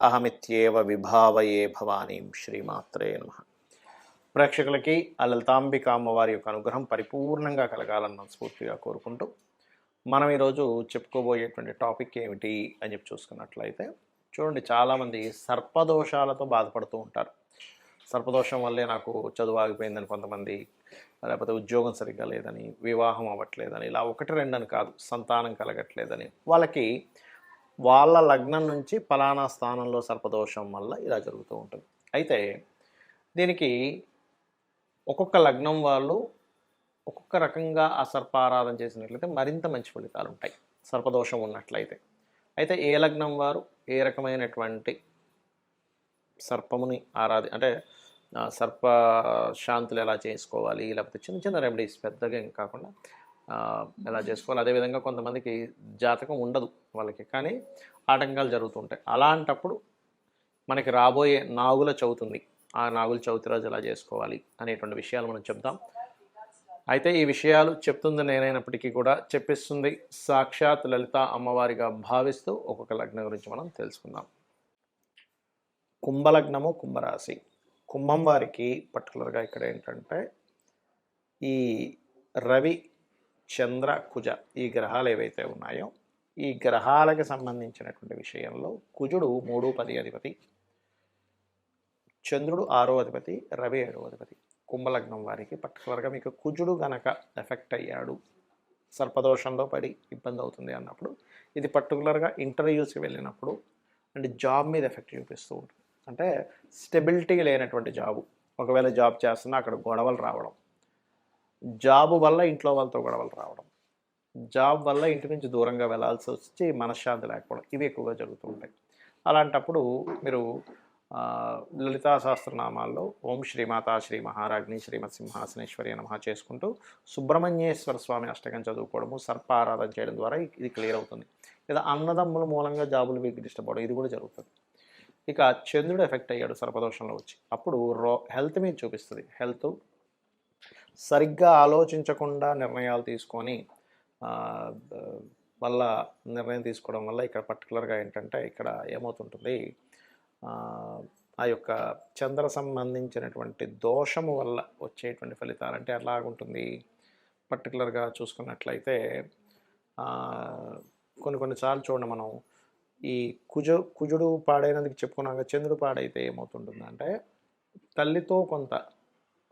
అహమిత్యేవ విభావయే భవానీం శ్రీమాత్రే నమ. ప్రేక్షకులకి ఆ లలితాంబిక అమ్మవారి యొక్క అనుగ్రహం పరిపూర్ణంగా కలగాలని మనస్ఫూర్తిగా కోరుకుంటూ మనం ఈరోజు చెప్పుకోబోయేటువంటి టాపిక్ ఏమిటి అని చెప్పి చూసుకున్నట్లయితే చూడండి చాలామంది సర్పదోషాలతో బాధపడుతూ ఉంటారు. సర్పదోషం వల్లే నాకు చదువు ఆగిపోయిందని కొంతమంది లేకపోతే ఉద్యోగం సరిగ్గా లేదని వివాహం అవ్వట్లేదని ఇలా ఒకటి రెండని కాదు సంతానం కలగట్లేదని వాళ్ళకి వాళ్ళ లగ్నం నుంచి ఫలానా స్థానంలో సర్పదోషం వల్ల ఇలా జరుగుతూ ఉంటుంది. అయితే దీనికి ఒక్కొక్క లగ్నం వాళ్ళు ఒక్కొక్క రకంగా ఆ సర్పారాధన చేసినట్లయితే మరింత మంచి ఫలితాలు ఉంటాయి. సర్పదోషం ఉన్నట్లయితే. అయితే ఏ లగ్నం వారు ఏ రకమైనటువంటి సర్పముని ఆరాధి అంటే సర్ప శాంతులు ఎలా చేసుకోవాలి లేకపోతే చిన్న చిన్న రెమెడీస్ పెద్దగా ఏం కాకుండా ఎలా చేసుకోవాలి? అదేవిధంగా కొంతమందికి జాతకం ఉండదు వాళ్ళకి కానీ ఆటంకాలు జరుగుతుంటాయి. అలాంటప్పుడు మనకి రాబోయే నాగుల చవితుంది. ఆ నాగుల చవితి రోజు ఎలా చేసుకోవాలి అనేటువంటి విషయాలు మనం చెప్దాం. అయితే ఈ విషయాలు చెప్తుంది నేనైనప్పటికీ కూడా చెప్పిస్తుంది సాక్షాత్ లలిత అమ్మవారిగా భావిస్తూ ఒక్కొక్క లగ్నం గురించి మనం తెలుసుకుందాం. కుంభలగ్నము కుంభరాశి. కుంభం వారికి పర్టికులర్గా ఇక్కడ ఏంటంటే ఈ రవి చంద్ర కుజ ఈ గ్రహాలు ఏవైతే ఉన్నాయో ఈ గ్రహాలకు సంబంధించినటువంటి విషయంలో కుజుడు మూడు పది అధిపతి చంద్రుడు ఆరో అధిపతి రవి ఏడో అధిపతి. కుంభలగ్నం వారికి పర్టికులర్గా మీకు కుజుడు గనక ఎఫెక్ట్ అయ్యాడు సర్పదోషంలో పడి ఇబ్బంది అవుతుంది అన్నప్పుడు ఇది పర్టికులర్గా ఇంటర్వ్యూస్కి వెళ్ళినప్పుడు అండ్ జాబ్ మీద ఎఫెక్ట్ చూపిస్తూ ఉంటుంది. అంటే స్టెబిలిటీ లేనటువంటి జాబు. ఒకవేళ జాబ్ చేస్తున్నా అక్కడ గొడవలు రావడం జాబ్ వల్ల ఇంట్లో వాళ్ళతో గొడవలు రావడం జాబ్ వల్ల ఇంటి నుంచి దూరంగా వెళ్ళాల్సి వచ్చి మనశ్శాంతి లేకపోవడం ఇవి ఎక్కువగా జరుగుతుంటాయి అలాంటప్పుడు మీరు లలితా సహస్రనామాల్లో ఓం శ్రీమాతా శ్రీ మహారాజ్ని శ్రీమత్ సింహాసనేశ్వరి నమః చేసుకుంటూ సుబ్రహ్మణ్యేశ్వర స్వామి అష్టకం చదువుకోవడము సర్ప ఆరాధన చేయడం ద్వారా ఇది క్లియర్ అవుతుంది. లేదా అన్నదమ్ముల మూలంగా జాబులు వీరికి డిస్టర్బ్ అవడం ఇది కూడా జరుగుతుంది. ఇక చంద్రుడు ఎఫెక్ట్ అయ్యాడు సర్పదోషంలో వచ్చి. అప్పుడు రో హెల్త్ మీద చూపిస్తుంది. హెల్త్ సరిగ్గా ఆలోచించకుండా నిర్ణయాలు తీసుకొని వల్ల నిర్ణయం తీసుకోవడం వల్ల ఇక్కడ పర్టికులర్గా ఏంటంటే ఇక్కడ ఏమవుతుంటుంది? ఆ, యొక్క చంద్ర సంబంధించినటువంటి దోషము వల్ల వచ్చేటువంటి ఫలితాలు అంటే ఎలాగుంటుంది? పర్టికులర్గా చూసుకున్నట్లయితే కొన్ని కొన్నిసార్లు చూడండి మనం ఈ కుజ కుజుడు పాడైనందుకు చెప్పుకున్నాక చంద్రుడు పాడైతే ఏమవుతుంటుంది అంటే తల్లితో కొంత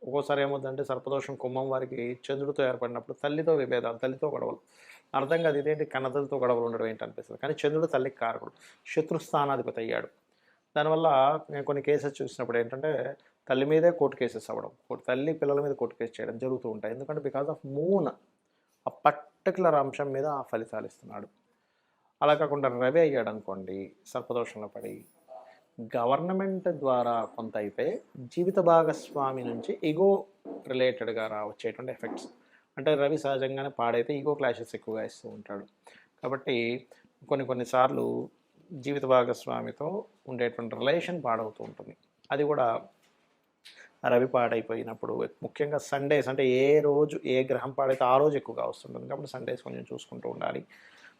ఒక్కోసారి ఏమవుతుందంటే సర్పదోషం కుంభం వారికి చంద్రుడితో ఏర్పడినప్పుడు తల్లితో విభేదాలు తల్లితో గొడవలు. అర్థం కాదు ఇదేంటి కన్నతలతో గొడవలు ఉండడం ఏంటి అనిపిస్తుంది. కానీ చంద్రుడు తల్లికి కారకుడు. శత్రుస్థానాధిపతి అయ్యాడు. దానివల్ల నేను కొన్ని కేసెస్ చూసినప్పుడు ఏంటంటే తల్లి మీదే కోర్టు కేసెస్ అవ్వడం తల్లి పిల్లల మీద కోర్టు కేసు చేయడం జరుగుతూ ఉంటాయి. ఎందుకంటే బికాస్ ఆఫ్ మూన్ ఆ పర్టికులర్ అంశం మీద ఆ ఫలితాలు ఇస్తున్నాడు. అలా కాకుండా రవి అయ్యాడు అనుకోండి సర్పదోషంలో పడి గవర్నమెంట్ ద్వారా కొంత అయితే జీవిత భాగస్వామి నుంచి ఈగో రిలేటెడ్గా రా వచ్చేటువంటి ఎఫెక్ట్స్ అంటే రవి సహజంగానే పాడైతే ఈగో క్లాషెస్ ఎక్కువగా ఇస్తూ ఉంటాడు. కాబట్టి కొన్ని కొన్నిసార్లు జీవిత భాగస్వామితో ఉండేటువంటి రిలేషన్ పాడవుతూ ఉంటుంది. అది కూడా రవి పాడైపోయినప్పుడు ముఖ్యంగా సండేస్ అంటే ఏ రోజు ఏ గ్రహం పాడైతే ఆ రోజు ఎక్కువగా వస్తుంటుంది. కాబట్టి సండేస్ కొంచెం చూసుకుంటూ ఉండాలి.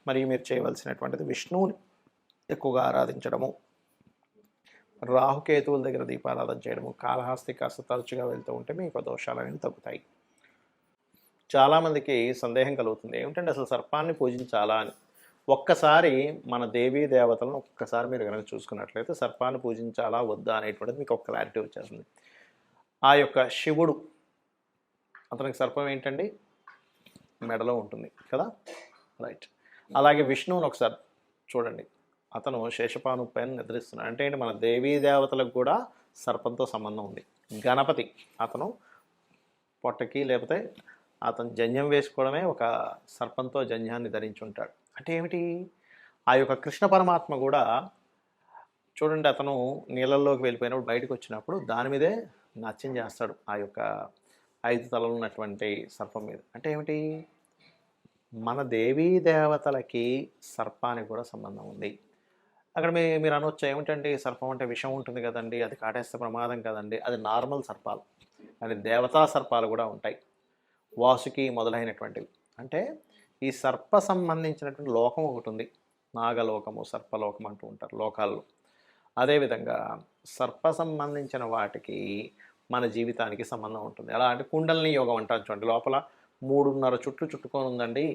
మరియు మీరు చేయవలసినటువంటిది విష్ణువుని ఎక్కువగా ఆరాధించడము. రాహుకేతువుల దగ్గర దీపారాధన చేయడము కాళహస్తి కాస్త తరచుగా వెళ్తూ ఉంటే మీకు దోషాలు అనేవి తగ్గుతాయి. చాలామందికి సందేహం కలుగుతుంది. ఏమిటంటే అసలు సర్పాన్ని పూజించాలా అని? ఒక్కసారి మన దేవీ దేవతలను ఒక్కసారి మీరు కనుక చూసుకున్నట్లయితే సర్పాన్ని పూజించాలా వద్దా అనేటువంటిది మీకు ఒక క్లారిటీ వచ్చేస్తుంది. ఆ యొక్క శివుడు అతనికి సర్పం ఏంటండి? మెడలో ఉంటుంది కదా? రైట్. అలాగే విష్ణువుని ఒకసారి చూడండి. అతను శేషపాను పైన నిద్రిస్తున్నాడు. అంటే ఏంటి? మన దేవీ దేవతలకు కూడా సర్పంతో సంబంధం ఉంది. గణపతి అతను పొట్టకి లేకపోతే అతను జంధ్యం వేసుకోవడమే ఒక సర్పంతో జంధ్యాన్ని ధరించి ఉంటాడు అంటే ఏమిటి? ఆ యొక్క కృష్ణ పరమాత్మ కూడా చూడండి అతను నీళ్ళల్లోకి వెళ్ళిపోయినప్పుడు బయటకు వచ్చినప్పుడు దాని మీదే నత్యం చేస్తాడు. ఆ యొక్క ఐదు తలలు ఉన్నటువంటి సర్పం మీద. అంటే ఏమిటి? మన దేవీ దేవతలకి సర్పానికి కూడా సంబంధం ఉంది. అక్కడ మీ మీరు అనొచ్చు ఏమిటండి? సర్పం అంటే విషం ఉంటుంది కదండి అది కాటేస్తే ప్రమాదం కదండి అది నార్మల్ సర్పాలు. అది దేవతా సర్పాలు కూడా ఉంటాయి. వాసుకి మొదలైనటువంటివి. అంటే ఈ సర్ప సంబంధించినటువంటి లోకం ఒకటి ఉంది. నాగలోకము సర్పలోకం అంటూ ఉంటారు లోకాల్లో. అదేవిధంగా సర్ప సంబంధించిన వాటికి మన జీవితానికి సంబంధం ఉంటుంది. ఎలా అంటే కుండలిని యోగం అంటారు చూడండి లోపల మూడున్నర చుట్లు చుట్టుకొని ఉందండి.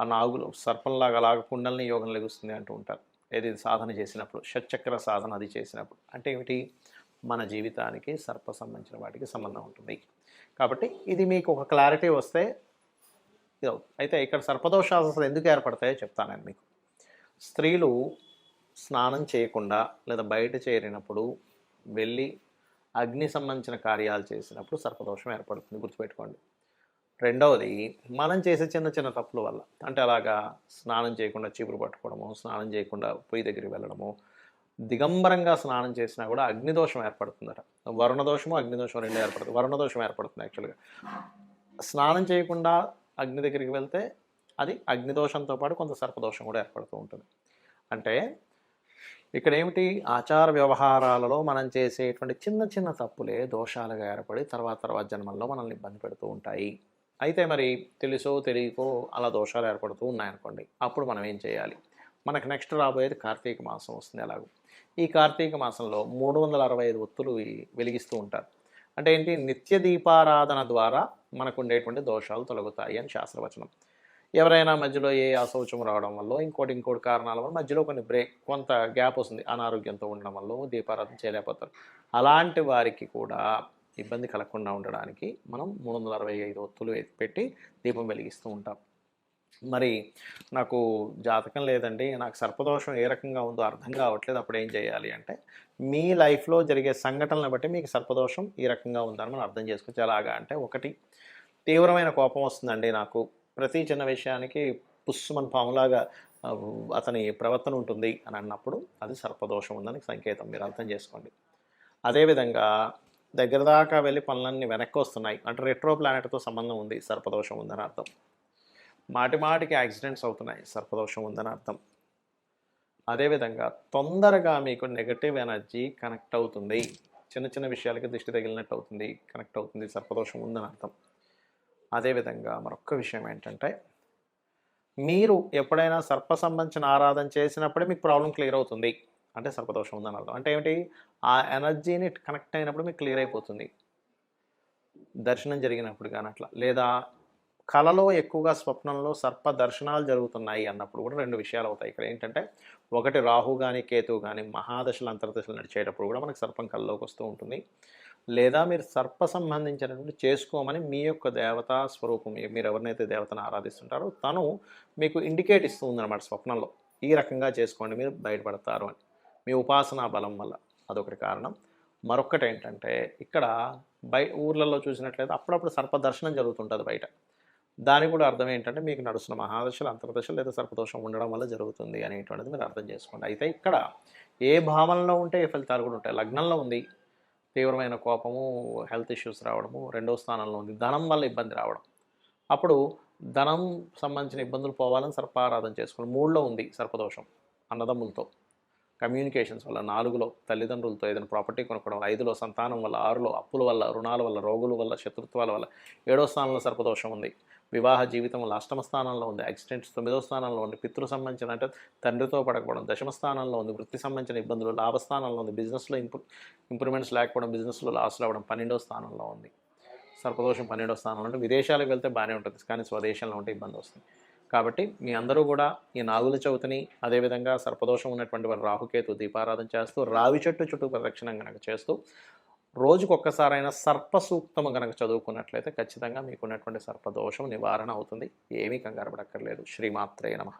ఆ నాగులు సర్పంలాగా అలాగ కుండలిని యోగం లెగుస్తుంది అంటూ ఉంటారు. ఏది సాధన చేసినప్పుడు షట్చక్ర సాధన అది చేసినప్పుడు అంటే ఏమిటి? మన జీవితానికి సర్ప సంబంధించిన వాటికి సంబంధం ఉంటుంది. కాబట్టి ఇది మీకు ఒక క్లారిటీ వస్తే ఇది అయితే ఇక్కడ సర్పదోషాలు అసలు ఎందుకు ఏర్పడతాయో చెప్తాను నేను మీకు. స్త్రీలు స్నానం చేయకుండా లేదా బయట చేరినప్పుడు వెళ్ళి అగ్ని సంబంధించిన కార్యాలు చేసినప్పుడు సర్పదోషం ఏర్పడుతుంది. గుర్తుపెట్టుకోండి. రెండవది మనం చేసే చిన్న చిన్న తప్పుల వల్ల. అంటే అలాగా స్నానం చేయకుండా చీపురు పట్టుకోవడము స్నానం చేయకుండా పొయ్యి దగ్గరికి వెళ్ళడము దిగంబరంగా స్నానం చేసినా కూడా అగ్నిదోషం ఏర్పడుతుందట. వరుణదోషము అగ్నిదోషం రెండు ఏర్పడుతుంది వరుణదోషం ఏర్పడుతుంది యాక్చువల్గా. స్నానం చేయకుండా అగ్ని దగ్గరికి వెళ్తే అది అగ్నిదోషంతో పాటు కొంత సర్పదోషం కూడా ఏర్పడుతూ ఉంటుంది. అంటే ఇక్కడ ఏమిటి? ఆచార వ్యవహారాలలో మనం చేసేటువంటి చిన్న చిన్న తప్పులే దోషాలుగా ఏర్పడి తర్వాత తర్వాత జన్మల్లో మనల్ని ఇబ్బంది పెడుతూ ఉంటాయి. అయితే మరి తెలుసో తెలియకో అలా దోషాలు ఏర్పడుతూ ఉన్నాయనుకోండి అప్పుడు మనం ఏం చేయాలి? మనకు నెక్స్ట్ రాబోయేది కార్తీక మాసం వస్తుంది ఎలాగో. ఈ కార్తీక మాసంలో మూడు వందల అరవై ఐదు ఒత్తులు వెలిగిస్తూ ఉంటారు. అంటే ఏంటి? నిత్య దీపారాధన ద్వారా మనకు ఉండేటువంటి దోషాలు తొలగుతాయి అని శాస్త్రవచనం. ఎవరైనా మధ్యలో ఏ అశౌచం రావడం వల్ల ఇంకోటి ఇంకోటి కారణాల వల్ల మధ్యలో కొన్ని బ్రేక్ కొంత గ్యాప్ వస్తుంది అనారోగ్యంతో ఉండడం వల్ల దీపారాధన చేయలేకపోతారు. అలాంటి వారికి కూడా ఇబ్బంది కలగకుండా ఉండడానికి మనం మూడు వందల అరవై ఐదు ఒత్తులు పెట్టి దీపం వెలిగిస్తూ ఉంటాం. మరి నాకు జాతకం లేదండి. నాకు సర్పదోషం ఏ రకంగా ఉందో అర్థం కావట్లేదు. అప్పుడు ఏం చేయాలి అంటే మీ లైఫ్లో జరిగే సంఘటనలను బట్టి మీకు సర్పదోషం ఈ రకంగా ఉందని మనం అర్థం చేసుకోవచ్చు ఎలాగా అంటే ఒకటి తీవ్రమైన కోపం వస్తుందండి నాకు. ప్రతి చిన్న విషయానికి పుస్సుమన్ పాములాగా అతని ప్రవర్తన ఉంటుంది అని అన్నప్పుడు అది సర్పదోషం ఉందని సంకేతం. మీరు అర్థం చేసుకోండి. అదేవిధంగా దగ్గర దాకా వెళ్ళి పనులన్నీ వెనక్కి వస్తున్నాయి అంటే రెట్రో ప్లానెట్తో సంబంధం ఉంది సర్పదోషం ఉందని అర్థం. మాటి మాటికి యాక్సిడెంట్స్ అవుతున్నాయి సర్పదోషం ఉందని అర్థం. అదేవిధంగా తొందరగా మీకు నెగటివ్ ఎనర్జీ కనెక్ట్ అవుతుంది. చిన్న చిన్న విషయాలకి దృష్టి తగిలినట్టు అవుతుంది కనెక్ట్ అవుతుంది సర్పదోషం ఉందని అర్థం. అదేవిధంగా మరొక విషయం ఏంటంటే మీరు ఎప్పుడైనా సర్ప సంబంధించిన ఆరాధన చేసినప్పుడే మీకు ప్రాబ్లం క్లియర్ అవుతుంది. అంటే సర్పదోషం ఉందని అర్థం. అంటే ఏమిటి? ఆ ఎనర్జీని కనెక్ట్ అయినప్పుడు మీకు క్లియర్ అయిపోతుంది. దర్శనం జరిగినప్పుడు కానీ అట్లా. లేదా కళలో ఎక్కువగా స్వప్నంలో సర్ప దర్శనాలు జరుగుతున్నాయి అన్నప్పుడు కూడా రెండు విషయాలు అవుతాయి. ఇక్కడ ఏంటంటే ఒకటి రాహు కానీ కేతు కానీ మహాదశలు అంతర్దశలు నడిచేటప్పుడు కూడా మనకు సర్పం కళ్ళలోకి వస్తూ ఉంటుంది. లేదా మీరు సర్ప సంబంధించినటువంటి చేసుకోమని మీ యొక్క దేవతా స్వరూపం మీరు ఎవరినైతే దేవతను ఆరాధిస్తుంటారో తను మీకు ఇండికేట్ ఇస్తూ అనమాట స్వప్నంలో. ఈ రకంగా చేసుకోండి మీరు బయటపడతారు అని. మీ ఉపాసనా బలం వల్ల. అదొకటి కారణం. మరొకటి ఏంటంటే ఇక్కడ బయ ఊర్లలో చూసినట్లయితే అప్పుడప్పుడు సర్పదర్శనం జరుగుతుంటుంది బయట. దానికి కూడా అర్థం ఏంటంటే మీకు నడుస్తున్న మహాదశలు అంతర్దశలు లేదా సర్పదోషం ఉండడం వల్ల జరుగుతుంది అనేటువంటిది మీరు అర్థం చేసుకోండి. అయితే ఇక్కడ ఏ భావనలో ఉంటే ఏ ఫలితాలు కూడా ఉంటాయి. లగ్నంలో ఉంది తీవ్రమైన కోపము హెల్త్ ఇష్యూస్ రావడము రెండో స్థానంలో ఉంది ధనం వల్ల ఇబ్బంది రావడం. అప్పుడు ధనం సంబంధించిన ఇబ్బందులు పోవాలని సర్పారాధన చేసుకోండి. మూడులో ఉంది సర్పదోషం అన్నదమ్ములతో. కమ్యూనికేషన్స్ వల్ల నాలుగులో తల్లిదండ్రులతో ఏదైనా ప్రాపర్టీ కొనుక్కోవడం వల్ల ఐదులో సంతానం వల్ల ఆరులో అప్పుల వల్ల రుణాల వల్ల రోగుల వల్ల శత్రుత్వాల వల్ల ఏడో స్థానంలో సర్పదోషం ఉంది. వివాహ జీవితం వల్ల అష్టమ స్థానంలో ఉంది యాక్సిడెంట్స్ తొమ్మిదో స్థానంలో ఉంది పితృ సంబంధించిన అంటే తండ్రితో పడకపోవడం దశమ స్థానంలో ఉంది వృత్తి సంబంధించిన ఇబ్బందులు లాభస్థానంలో ఉంది బిజినెస్లో ఇంప్రూ ఇంప్రూవ్మెంట్స్ లేకపోవడం బిజినెస్లో లాస్ రావడం పన్నెండో స్థానంలో ఉంది. సర్పదోషం పన్నెండో స్థానంలో అంటే విదేశాలకు వెళ్తే బాగానే ఉంటుంది కానీ స్వదేశంలో ఉంటే ఇబ్బంది వస్తుంది. కాబట్టి మీ అందరూ కూడా ఈ నాగుల చవితిని అదేవిధంగా సర్పదోషం ఉన్నటువంటి వారు రాహుకేతు దీపారాధన చేస్తూ రావి చెట్టు చుట్టూ ప్రదక్షిణం కనుక చేస్తూ రోజుకు ఒక్కసారైనా సర్ప సూక్తము కనుక చదువుకున్నట్లయితే ఖచ్చితంగా మీకున్నటువంటి సర్పదోషం నివారణ అవుతుంది. ఏమీ కంగారు పడక్కర్లేదు. శ్రీమాత్రే నమః.